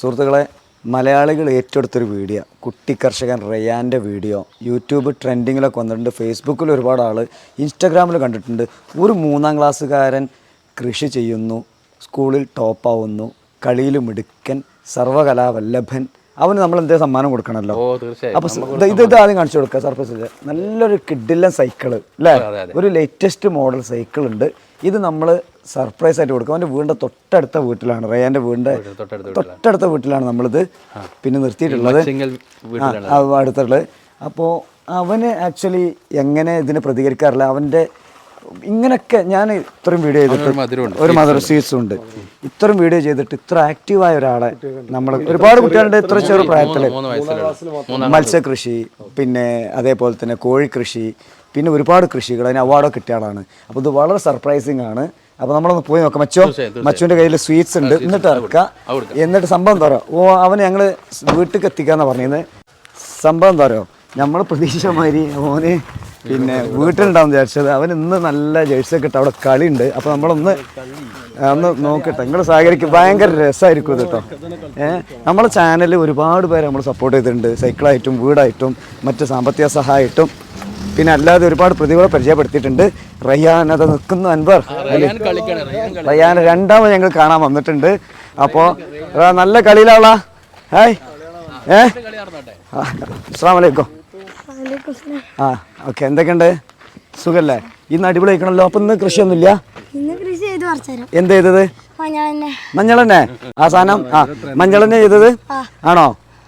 സുഹൃത്തുക്കളെ മലയാളികൾ ഏറ്റെടുത്തൊരു വീഡിയോ കുട്ടി കർഷകൻ റയാന്റെ വീഡിയോ യൂട്യൂബ് ട്രെൻഡിങ്ങിലൊക്കെ വന്നിട്ടുണ്ട്. ഫേസ്ബുക്കിൽ ഒരുപാട് ആൾ ഇൻസ്റ്റാഗ്രാമിൽ കണ്ടിട്ടുണ്ട്. ഒരു മൂന്നാം ക്ലാസ്സുകാരൻ കൃഷി ചെയ്യുന്നു സ്കൂളിൽ ടോപ്പാവുന്നു കളിയിൽ മിടുക്കൻ സർവകലാവല്ലഭൻ അവന് നമ്മൾ എന്തേ സമ്മാനം കൊടുക്കണല്ലോ അപ്പൊ ഇത് ഇത് ഇത് ആദ്യം കാണിച്ചു കൊടുക്കുക സർഫസിൽ നല്ലൊരു കിഡില്ല സൈക്കിൾ അല്ലേ ഒരു ലേറ്റസ്റ്റ് മോഡൽ സൈക്കിൾ ഉണ്ട്. ഇത് നമ്മൾ സർപ്രൈസ് ആയിട്ട് കൊടുക്കും. അവന്റെ വീടിന്റെ തൊട്ടടുത്ത വീട്ടിലാണ്. റയാന്റെ വീടിന്റെ തൊട്ടടുത്ത തൊട്ടടുത്ത വീട്ടിലാണ് നമ്മളിത് പിന്നെ നിർത്തിയിട്ടുള്ളത്. അടുത്തുള്ളത്. അപ്പോൾ അവന് ആക്ച്വലി എങ്ങനെ ഇതിന് പ്രതികരിക്കാറില്ല. അവന്റെ ഇങ്ങനെയൊക്കെ ഞാൻ ഇത്രയും വീഡിയോ ചെയ്തിട്ട് ഒരു മദർ സീസും ഉണ്ട്. ഇത്രയും വീഡിയോ ചെയ്തിട്ട് ഇത്ര ആക്റ്റീവായ ഒരാളെ നമ്മൾ ഒരുപാട് കുട്ടികളുണ്ട്. ഇത്ര ചെറു പ്രായത്തിൽ മത്സ്യകൃഷി പിന്നെ അതേപോലെ തന്നെ കോഴിക്കൃഷി പിന്നെ ഒരുപാട് കൃഷികൾ. അതിന് അവാർഡൊക്കെ കിട്ടിയ ആളാണ്. അപ്പോൾ ഇത് വളരെ സർപ്രൈസിങ് ആണ്. അപ്പോൾ നമ്മളൊന്ന് പോയി നോക്കാം. മച്ചോ മച്ചുവിന്റെ കയ്യിൽ സ്വീറ്റ്സ് ഉണ്ട്. എന്നിട്ട് ഇറക്കുക എന്നിട്ട് സംഭവം എന്താ പറയുക ഓ അവന് ഞങ്ങൾ വീട്ടിൽ എത്തിക്കാന്ന് പറഞ്ഞത് സംഭവം എന്താ പറയുക നമ്മൾ പ്രതീക്ഷ മാതിരി ഓന് പിന്നെ വീട്ടിലുണ്ടാവും വിചാരിച്ചത് അവൻ ഇന്ന് നല്ല ജേഴ്സി ഒക്കെ ഇട്ട് അവിടെ ഉണ്ട് അപ്പോൾ നമ്മളൊന്ന് ഒന്ന് നോക്കട്ടെ. നിങ്ങൾ സഹകരിക്കും. ഭയങ്കര രസമായിരിക്കും ഇത് കേട്ടോ. ഏഹ് നമ്മളെ ചാനലിൽ ഒരുപാട് പേര് നമ്മൾ സപ്പോർട്ട് ചെയ്തിട്ടുണ്ട്. സൈക്കിളായിട്ടും വീടായിട്ടും മറ്റ് സാമ്പത്തിക സഹായമായിട്ടും. പിന്നെ അല്ലാതെ ഒരുപാട് പ്രതിഭകളെ പരിചയപ്പെടുത്തിയിട്ടുണ്ട്. റയ്യാൻ അത് നിൽക്കുന്ന അൻവർ. റയ്യാൻ രണ്ടാമത് ഞങ്ങൾ കാണാൻ വന്നിട്ടുണ്ട്. അപ്പോ നല്ല കളിയിലാളാ. ഹായ്. ഏ? അസ്സാം വലൈക്കും ആ ഓക്കെ എന്തൊക്കെയുണ്ട്? സുഖല്ലേ? ഇന്ന് അടിപൊളി ആയിക്കണല്ലോ. അപ്പൊ ഇന്ന് കൃഷിയൊന്നുമില്ല കൃഷി ഒന്നുമില്ല പറിച്ചുതരാം എന്ത് ചെയ്തത്? മഞ്ഞളെന്നെ ആ സാധനം ആ മഞ്ഞളന്നെ ചെയ്തത്? ആണോ?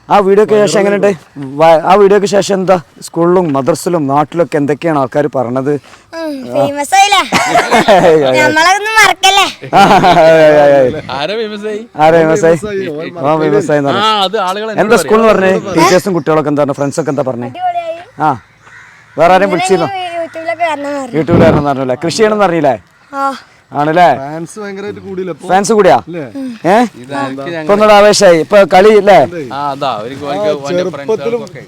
ആ വീഡിയോക്ക് ശേഷം എങ്ങനെയുണ്ട്? ആ വീഡിയോക്ക് ശേഷം എന്താ? സ്കൂളിലും മദ്രസിലും നാട്ടിലൊക്കെ എന്തൊക്കെയാണ് ആൾക്കാർ പറഞ്ഞത് എന്താ സ്കൂൾ എന്ന് പറഞ്ഞേ. ടീച്ചേഴ്സും കുട്ടികളൊക്കെ എന്താ ഫ്രണ്ട്സൊക്കെ എന്താ പറഞ്ഞേ? അടിപൊളിയായി. ആ. വേറെ ആരെയും വിളിച്ചിരുന്നോ? പറഞ്ഞു. വരണം പറഞ്ഞല്ലേ? കൃഷി ചെയ്യണമെന്ന് അറിയില്ലേ ആ. ആണല്ലേ? ഫാൻസ് കൂടിയാ? ഏഹ് ഇപ്പൊ ഒന്നുകൂടെ ആവേശമായി ഇപ്പൊ കളി അല്ലേ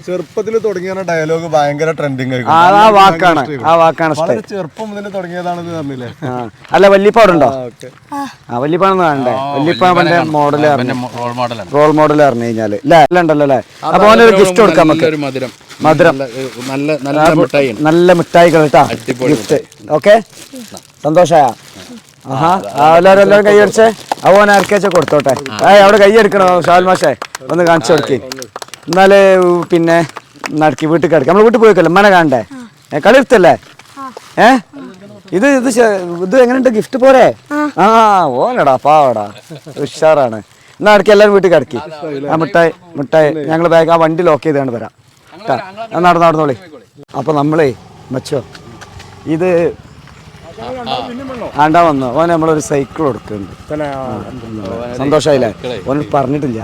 ചെറുപ്പത്തിൽ തുടങ്ങിയ ഡയലോഗ് ഭയങ്കര ട്രെൻഡിങ് ആ ആ വാക്കാണ്. ആ വാക്കാണ് ചെറുപ്പം മുതൽ തുടങ്ങിയതാണെന്ന് പറഞ്ഞില്ലേ? ആ. അല്ല വല്യപ്പ അവിടെ ഉണ്ടോ ഓക്കെ. ആ. വല്യപ്പാണെന്ന് കാണണ്ടേ? വല്യപ്പാവന്റെ മോഡൽ റോൾ മോഡലാണ് റോൾ മോഡൽ പറഞ്ഞു കഴിഞ്ഞാൽ. അല്ലേ അല്ല ഉണ്ടല്ലോ അല്ലേ? അപ്പൊ ഒരു ഗിഫ്റ്റ് കൊടുക്കാം നമുക്ക്. മധുരം. നല്ല നല്ല മിഠായി നല്ല മിഠായികൾ കേട്ടാ. Gift okay സന്തോഷായ. ആഹാ ആ, എല്ലാവരും എല്ലാവരും കൈയടിച്ചേ അവൻ ആർക്കേച്ച കൊടുത്തോട്ടെ. ആ. അവിടെ കൈയടിക്കണോ ഷാൽ മാഷേ? ഒന്ന് കാണിച്ചു കൊടുക്കേ. എന്നാൽ പിന്നെ നടക്കി വീട്ടിൽ കിടക്കാം. നമ്മൾ വീട്ടിൽ പോയിക്കല്ലോ മന കാണണ്ടേ? ഏ, കളി എടുത്തല്ലേ? ഏ? ഇത് ഇത് ഇത് എങ്ങനെയുണ്ട് ഗിഫ്റ്റ് പോരെ ആ. ഓനടാ പാവടാ. ഉഷാറാണ്. എന്നാ അടക്കി എല്ലാവരും വീട്ടിൽ കിടക്കി. ആ മിഠായി മിഠായി. ഞങ്ങൾ ബാഗ് ആ വണ്ടി ലോക്ക് ചെയ്താണ് വരാം. നടന്നു നടന്നോളി. അപ്പൊ നമ്മളേ മച്ചോ ഇത് ആണ്ടാ വന്നു. ഓൻ നമ്മളൊരു സൈക്കിൾ കൊടുക്കുന്നുണ്ട്. സന്തോഷായില്ല ഓൻ പറഞ്ഞിട്ടില്ല.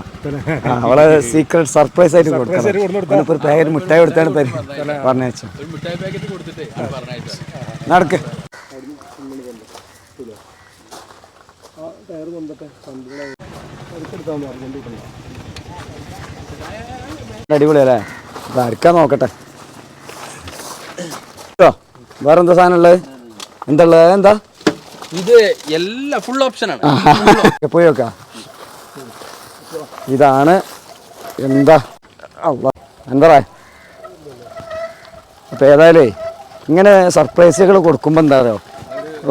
അവളെ സീക്രട്ട് സർപ്രൈസ് ആയിട്ട് കൊടുക്കണം. ഓനിപ്പോ ഒരു പാക്കറ്റ് മിഠായി കൊടുത്താണ് തരും പറഞ്ഞു വെച്ചു ഒരു മിഠായി പാക്കറ്റ് കൊടുത്തിട്ട് പറഞ്ഞയച്ചു നടക്ക്. അടിപൊളിയല്ലേ? ഇത് അടിക്കാൻ നോക്കട്ടെ. കേട്ടോ വേറെന്താ സാധനം ഉള്ളത്? എന്താ എന്താ? ഇത് എല്ലാ ഫുൾ ഓപ്ഷൻ ആണ്. പോയി നോക്കാം. ഇതാണ് എന്താ? എന്താ അപ്പൊ ഏതായാലേ ഇങ്ങനെ സർപ്രൈസുകൾ കൊടുക്കുമ്പോൾ എന്താ പറയുക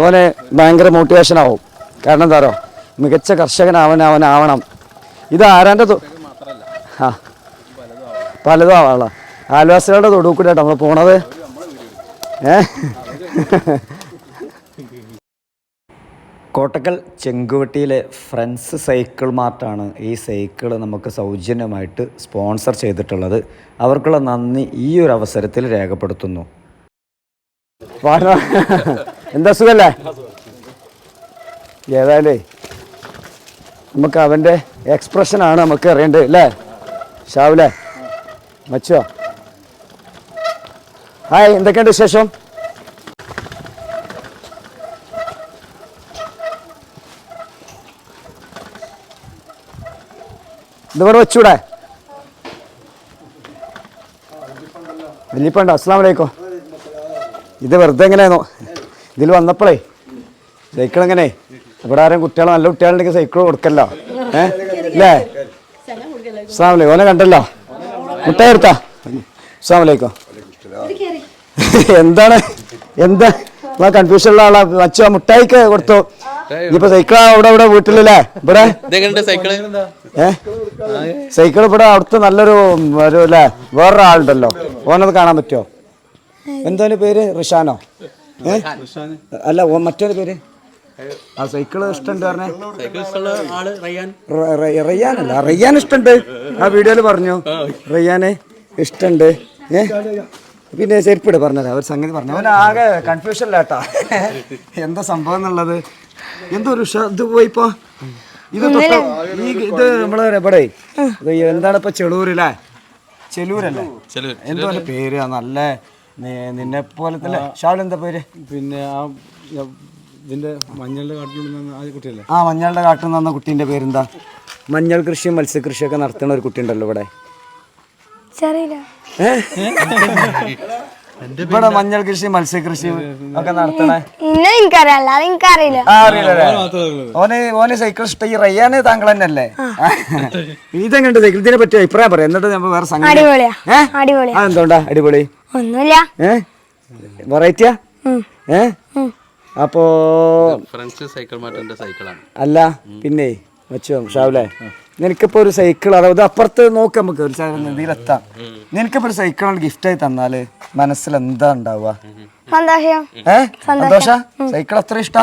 ഓന് ഭയങ്കര മോട്ടിവേഷൻ ആവും. കാരണം എന്താ പറയുക മികച്ച കർഷകനാവൻ ആവണം. ഇത് ആരാന്റെ ആ. പലതും ആവാളാ ആൽവാസികളുടെ തൊടു കൂടെ നമ്മൾ പോണത്. ഏ? കോട്ടക്കൽ ചെങ്കുവട്ടിയിലെ ഫ്രണ്ട്സ് സൈക്കിൾ മാർട്ടാണ് ഈ സൈക്കിൾ നമുക്ക് സൗജന്യമായിട്ട് സ്പോൺസർ ചെയ്തിട്ടുള്ളത്. അവർക്കുള്ള നന്ദി ഈ ഒരു അവസരത്തിൽ രേഖപ്പെടുത്തുന്നു. എന്താ സുഖല്ലേ? ഏതായാലേ നമുക്ക് അവന്റെ എക്സ്പ്രഷനാണ് നമുക്ക് അറിയേണ്ടത് അല്ലേ? ഷാവിലെ മച്ചോ ഹായ് എന്തൊക്കെയുണ്ട് വിശേഷം? ഇതിവിടെ വെച്ചൂടെ? വലിയപ്പണ്ട അസ്സാം വലൈക്കും ഇത് വെറുതെ എങ്ങനെയാണോ ഇതിൽ വന്നപ്പോഴേ സൈക്കിൾ എങ്ങനെ? ഇവിടെ ആരും കുട്ടികൾ നല്ല കുട്ടികളുണ്ടെങ്കിൽ സൈക്കിൾ കൊടുക്കല്ലോ. ഏ? അല്ലേ അസ്സാമലൈക്കും ഓനെ കണ്ടല്ലോ? മുട്ടായി എടുത്താ. അസ്സാം അസ്സാമലൈക്കും എന്താണ്? എന്താ? കൺഫ്യൂഷനുള്ള ആളാ. അച്ഛ മുട്ടായിക്ക് കൊടുത്തു. ഇനിയിപ്പോ സൈക്കിളാ അവിടെ ഇവിടെ വീട്ടിലല്ലേ? ഇവിടെ? സൈക്കിൾ? സൈക്കിൾ ഇവിടെ അവിടുത്തെ നല്ലൊരു ഒരു അല്ലേ വേറൊരാളുണ്ടല്ലോ. ഓനത് കാണാൻ പറ്റുമോ എന്താണ് പേര്? റിഷാനോ? ഏ? അല്ല ഓ മറ്റൊരു പേര്? ആ സൈക്കിൾ ഇഷ്ടമുണ്ട് പറഞ്ഞേ. റയ്യാനല്ല റയ്യാൻ ഇഷ്ടമുണ്ട്. ആ വീഡിയോയിൽ പറഞ്ഞു. റയ്യാന് ഇഷ്ടണ്ട് ഏ? പിന്നെ ചെരുപ്പിട് പറഞ്ഞതാ ഒരു സംഗതി പറഞ്ഞു അവൻ ആകെ കൺഫ്യൂഷനിലാട്ടാ എന്താ സംഭവം എന്നുള്ളത്? എന്തോ ഒരു ഇത് പോയിപ്പോ ഇത് തൊട്ട് ഈ ഇത് നമ്മളെ എവിടെ? എന്താണ് ഇപ്പൊ ചെളൂരല്ലേ? ചെലൂരല്ലേ. എന്തോ പേര് നല്ല നിന്നെ നിന്നെ പോലത്തെ ഷാൾ എന്താ പേര്? പിന്നെ ആ ഇതിന്റെ മഞ്ഞളുടെ കാട്ടിൽ ആ കുട്ടിയല്ലേ? ആ മഞ്ഞളുടെ കാട്ടിൽ നിന്ന് വന്ന കുട്ടീന്റെ പേരെന്താ? മഞ്ഞൾ കൃഷിയും മത്സ്യകൃഷിയൊക്കെ നടത്തുന്ന ഒരു കുട്ടി ഉണ്ടല്ലോ ഇവിടെ? ഇവിടെ മഞ്ഞൾ കൃഷി മത്സ്യകൃഷി ഒക്കെ നടത്തണേ. ഇന്നും എനിക്കറിയാം അല്ലാതെ എനിക്കറിയില്ല. അറിയില്ലേ ഓന് ഓന് സൈക്കിൾ ഇഷ്ടം ഈ റയ്യാന് താങ്കൾ തന്നെ അല്ലേ ഇതെങ്ങനെ സൈക്കിൾ ഇതിനെ പറ്റി അഭിപ്രായം പറയാം. എന്നിട്ട് ഞാൻ വേറെ സംഗതി അടിപൊളിയാ ഏ? അടിപൊളിയാ. ആ എന്തുകൊണ്ടാ അടിപൊളി? ഒന്നുമില്ല. ഏഹ് വെറൈറ്റിയാ ഏഹ് അപ്പോ ഫ്രണ്ട്സ് സൈക്കിൾ മാറ്റേണ്ട സൈക്കിളാണ് അല്ല പിന്നെ വെച്ചോ ഷാവിലെ? നിനക്കിപ്പോ ഒരു സൈക്കിൾ അതായത് അപ്പുറത്ത് നോക്ക് നമുക്ക് ഒരു ഇതിലെത്താം നിനക്കിപ്പോ ഒരു സൈക്കിൾ ഗിഫ്റ്റ് ആയി തന്നാൽ മനസ്സിൽ എന്താ ഉണ്ടാവുക? സന്തോഷം. ഏ? സന്തോഷ. സൈക്കിൾ അത്ര ഇഷ്ടാ?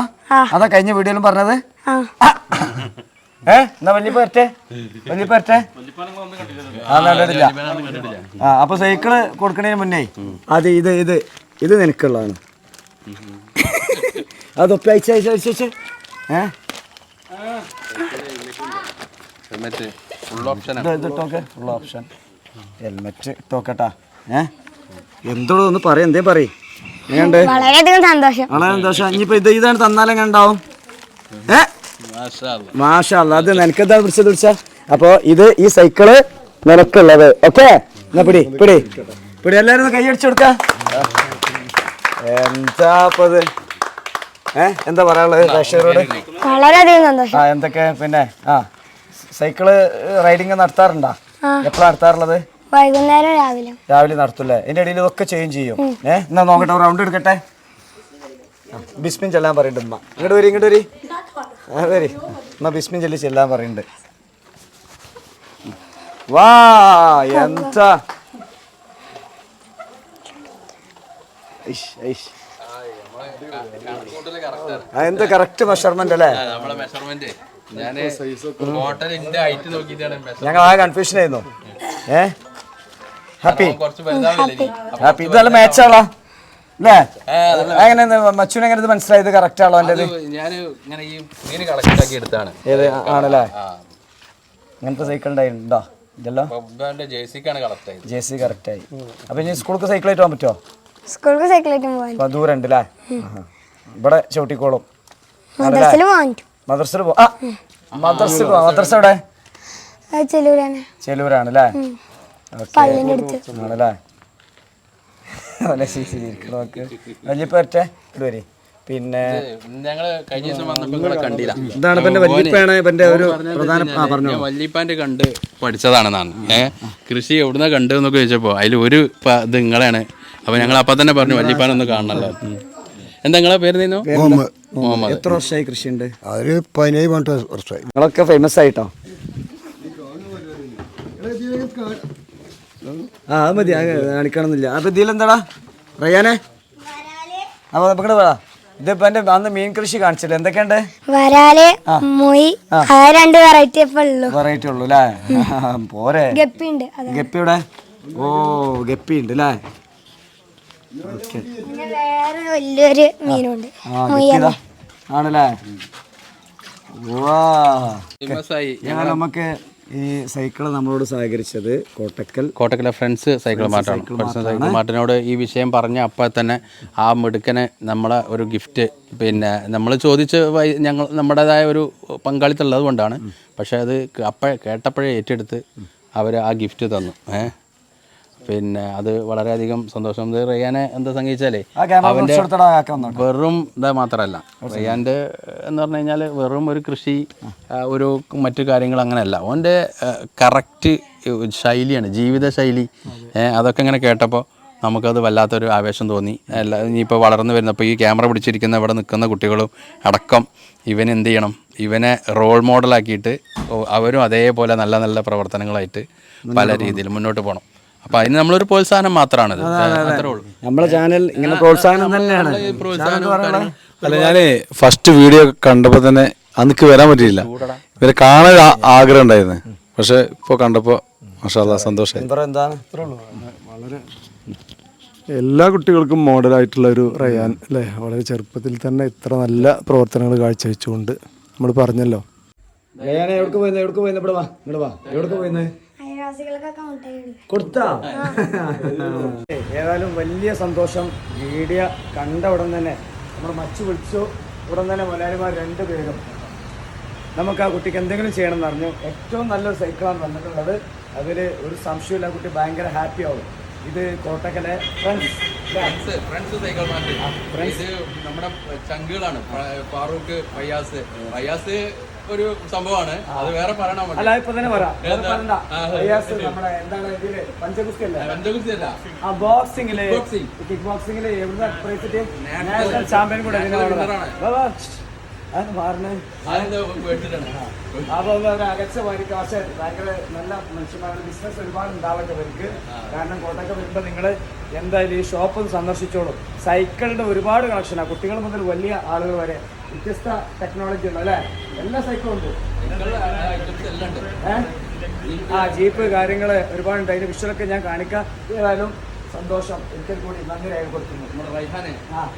അതാ കഴിഞ്ഞ വീഡിയോയിലും പറഞ്ഞത്. ഏ? എന്നാ വലിയ പേരട്ടെ വലിയ പേരട്ടെ ആ കണ്ടിട്ടില്ല. ആ അപ്പൊ സൈക്കിൾ കൊടുക്കണതിന് മുന്നേ അത് ഇത് ഇത് ഇത് നിനക്കുള്ളതാണ്. അയച്ച അയച്ച അയച്ച അയച്ച. ഏ? ഹെൽമെറ്റ് ഫുൾ ഓപ്ഷൻ ഇത് ഫുൾ ഓപ്ഷൻ ഹെൽമെറ്റ് ഇട്ടോക്കട്ടാ ഏ? എന്തോടോ ഒന്ന് പറ എന്തേ പറയും. എങ്ങണ്ട് വളരെയധികം സന്തോഷം. വളരെ സന്തോഷം. ഇനിയിപ്പോ ഇത് ഇതാണ് തന്നാലെങ്ങനെ ഉണ്ടാവും ഏ? മാഷാ അത് നിനക്കെന്താ പിടിച്ചത് പിടിച്ച അപ്പൊ ഇത് ഈ സൈക്കിൾ നിനക്കുള്ളത്. ഓക്കെ എന്നാ പിടി പിടി. പിടി എല്ലാരും ഒന്ന് കൈയടിച്ചു കൊടുക്ക. എന്താ അപ്പത് ഇത്? ഏ? എന്താ പറയാനുള്ളത്? ബഷീറോട് വളരെയധികം സന്തോഷം. ആ എന്തൊക്കെ? പിന്നെ ആ. സൈക്കിൾ റൈഡിങ് നടത്താറുണ്ടോ? എപ്പോഴാണ് നടത്താറുള്ളത്? വൈകുന്നേരം രാവിലെ. രാവിലെ നടത്തൂല്ലേ ഇതിന്റെ ഇടയിൽ ഇതൊക്കെ ചെയ്യും ചെയ്യും. ഏ എന്നാ നോക്കട്ടെ റൗണ്ട് എടുക്കട്ടെ? ബിസ്മിൻ ചെല്ലാൻ പറയുന്നുണ്ട് ഉമ്മ. ഇങ്ങോട്ട് വരി ഇങ്ങോട്ട് വരി. ആ വരി. ഉമ്മ ബിസ്മിൻ ചെല്ലി ചെല്ലാൻ പറയുന്നുണ്ട് വാ എന്താ? എന്ത് കറക്റ്റ് മെഷർമെന്റ് അല്ലേ? എന്റെ. ഞങ്ങൾ ആ കൺഫ്യൂഷൻ ആയിരുന്നു. ഏ ഹാപ്പി ഹാപ്പി ഇത് നല്ല മാച്ച് ആളാ അല്ലേ? എങ്ങനെ മച്ചുവിന് എങ്ങനെ ഇത് മനസ്സിലായത്? കറക്റ്റ് ആണോ എന്റെ ഞാൻ ഇങ്ങനെ ഈ കളക്ട് ആക്കി എടുത്താണ് ഏത്? ആണല്ലേ? ആ. ഇങ്ങനത്തെ സൈക്കിൾ ഉണ്ടായിട്ടുണ്ടോ? ഇതെല്ലാം? ജെ സി കറക്റ്റ് ആയി. അപ്പൊ ഇനി സ്കൂൾക്ക് സൈക്കിൾ ആയിട്ട് പോകാൻ പറ്റുമോ? സ്കൂൾക്ക് സൈക്കിളായിട്ട് പോകാൻ അപ്പൊ ദൂരം ഉണ്ട് അല്ലേ ഇവിടെ ചവിട്ടിക്കോളും. പോകാൻ മദ്രസയിൽ പോ ആ മദ്രസ മദ്രസ എവിടെ? ചെലൂരാണ്. ചെലൂരാണ് അല്ലേ പള്ളിന്റെ അടുത്ത്. ആണല്ലേ? നല്ല സീസി നോക്ക്. വലിയ പേരട്ടെ ഇത് പിന്നെ ഇതാണ് ഇപ്പൊ വല്യപ്പയാണ് ഇവന്റെ ഒരു പ്രധാന പറഞ്ഞു വല്യപ്പാന്റെ കണ്ട് പഠിച്ചതാണെന്നാണ്. ഏ? കൃഷി എവിടുന്ന കണ്ടു എന്നൊക്കെ ചോദിച്ചപ്പോ അതിൽ ഒരു ഇത് നിങ്ങളാണ് അപ്പൊ ഞങ്ങൾ അപ്പൊ തന്നെ പറഞ്ഞു വല്യപ്പാനൊന്ന് കാണണല്ലോ. എന്താ നിങ്ങളെ പേര് നീന്നു മുഹമ്മദ്. എത്ര വർഷമായി കൃഷി ഉണ്ട് പതിനേഴ് പന്ത്രണ്ട് വർഷമായി. നിങ്ങളൊക്കെ ഫേമസ് ആയിട്ടോ? ആ അത് മതി. കാണിക്കണമെന്നില്ല. അപ്പൊ ഇതിലെന്താടാ റയ്യാനെ അപ്പൊ നമുക്ക് വേടാ ഇതിപ്പോ എന്റെ അന്ന് മീൻ കൃഷി കാണിച്ചില്ല? എന്തൊക്കെയുണ്ട്? വരാൽ മൊയ്. ആ. രണ്ട് വെറൈറ്റി ഉള്ളു. വെറൈറ്റി ഉള്ളു അല്ലേ പോരെ. ഗപ്പി ഉണ്ട് അത് ഗപ്പിയുടെ? ഓ ഗപ്പി ഉണ്ട് അല്ലേ വേറെ വലിയൊരു മീനുണ്ട്. ആണല്ലേ? നമുക്ക് ഈ സൈക്കിൾ നമ്മളോട് സഹകരിച്ചത് കോട്ടക്കൽ. കോട്ടക്കലെ ഫ്രണ്ട്സ് സൈക്കിൾ മാർട്ടാണ്. സൈക്കിൾ മാർട്ടിനോട് ഈ വിഷയം പറഞ്ഞ അപ്പം തന്നെ ആ മിടുക്കനെ നമ്മളെ ഒരു ഗിഫ്റ്റ്. പിന്നെ നമ്മൾ ചോദിച്ച് ഞങ്ങൾ നമ്മുടേതായ ഒരു പങ്കാളിത്തമുള്ളത് കൊണ്ടാണ്. പക്ഷേ അത് അപ്പോഴേ കേട്ടപ്പോഴേ ഏറ്റെടുത്ത് അവർ ആ ഗിഫ്റ്റ് തന്നു. ഏ പിന്നെ അത് വളരെയധികം സന്തോഷം. ഇത് റയ്യാനെ എന്താ കൊടുത്തടാ ആക്കാൻ വെറും ഇതാ മാത്രമല്ല റിയാന്റെ എന്ന് പറഞ്ഞു കഴിഞ്ഞാൽ വെറും ഒരു കൃഷി ഒരു മറ്റു കാര്യങ്ങൾ അങ്ങനെയല്ല. ഓന്റെ കറക്റ്റ് ശൈലിയാണ് ജീവിത ശൈലി അതൊക്കെ ഇങ്ങനെ കേട്ടപ്പോൾ നമുക്കത് വല്ലാത്തൊരു ആവേശം തോന്നി. എല്ലാ ഇനിയിപ്പോൾ വളർന്നു വരുന്നപ്പോൾ ഈ ക്യാമറ പിടിച്ചിരിക്കുന്ന ഇവിടെ നിൽക്കുന്ന കുട്ടികളും അടക്കം ഇവൻ എന്ത് ചെയ്യണം? ഇവനെ റോൾ മോഡലാക്കിയിട്ട് അവരും അതേപോലെ നല്ല നല്ല പ്രവർത്തനങ്ങളായിട്ട് പല രീതിയിൽ മുന്നോട്ട് പോകണം അപ്പോൾ അതിന് നമ്മളൊരു പ്രോത്സാഹനം മാത്രമാണ് അത്രേ ഉള്ളൂ. നമ്മളെ ചാനൽ ഇങ്ങനെ പ്രോത്സാഹനം തന്നെയാണ്. അല്ല ഞാനേ ഫസ്റ്റ് വീഡിയോ കണ്ടപ്പോ തന്നെ അന്നിക്ക് വരാൻ പറ്റിയില്ല. ഇവരെ കാണാൻ ആഗ്രഹം ഉണ്ടായിരുന്നു. പക്ഷെ ഇപ്പൊ കണ്ടപ്പോ മഷാല്ല ഉള്ളൂ. എല്ലാ കുട്ടികൾക്കും മോഡലായിട്ടുള്ള ഒരു റയാൻ അല്ലേ? വളരെ ചെറുപ്പത്തിൽ തന്നെ ഇത്ര നല്ല പ്രവർത്തനങ്ങൾ കാഴ്ചവെച്ചുകൊണ്ട് നമ്മൾ പറഞ്ഞല്ലോ. റയാനെ എവിടേക്ക് പോയിന്ന്? എവിടേക്ക് പോയിന്ന്? ഇവിടെ വാ ഇവിടെ വാ. എവിടേക്ക് കൊടുക്കും കൊടുത്താ? ഏതായാലും വലിയ സന്തോഷം. വീഡിയോ കണ്ട ഉടൻ തന്നെ നമ്മൾ മച്ചു വിളിച്ചു. ഉടൻ തന്നെ മലയാളിമാർ രണ്ടുപേരും നമുക്ക് ആ കുട്ടിക്ക് എന്തെങ്കിലും ചെയ്യണം എന്ന് അറിഞ്ഞു. ഏറ്റവും നല്ലൊരു സൈക്കിളാണ് വന്നിട്ടുള്ളത്. അതിൽ ഒരു സംശയമില്ല ആ കുട്ടി ഭയങ്കര ഹാപ്പി ആവും. ഇത് കോട്ടക്കലെ friends friends friends cycle mart ഇത് നമ്മുടെ ചങ്കുകളാണ്. ഫാറൂഖ് ഫയ്യാസ് ഫയ്യാസ് ഒരു സംഭവമാണ്. അത് വേറെ പറയണം അല്ല ഇപ്പൊ തന്നെ പറയാം ബോക്സിംഗിൽ. കിക്ക് ബോക്സിംഗിൽ എവിടെ പ്രൈസ് നാഷണൽ ചാമ്പ്യൻ കൂടെ ഒന്ന് ഒരു അകച്ച പോയിരിക്കും പക്ഷെ ഭയങ്കര നല്ല മനുഷ്യന്മാരുടെ ബിസിനസ് ഒരുപാട് ഉണ്ടാവട്ടെ അവർക്ക് കാരണം കോട്ടയൊക്കെ വരുമ്പോൾ നിങ്ങൾ എന്തായാലും ഈ ഷോപ്പ് സന്ദർശിച്ചോളൂ. സൈക്കിളിന്റെ ഒരുപാട് കളക്ഷനാണ് കുട്ടികൾ മുതൽ വലിയ ആളുകൾ വരെ വ്യത്യസ്ത ടെക്നോളജി ഉണ്ട് അല്ലേ? എല്ലാ സൈക്കിളും ഉണ്ട്. ആ ജീപ്പ് കാര്യങ്ങൾ ഒരുപാടുണ്ട്. അതിന്റെ വിഷ്വലൊക്കെ ഞാൻ കാണിക്കാം. ഏതായാലും സന്തോഷം. ഒരിക്കൽ കൂടി നന്ദി രേഖപ്പെടുത്തുന്നു. നമ്മുടെ റൈഹാനെ. ആ.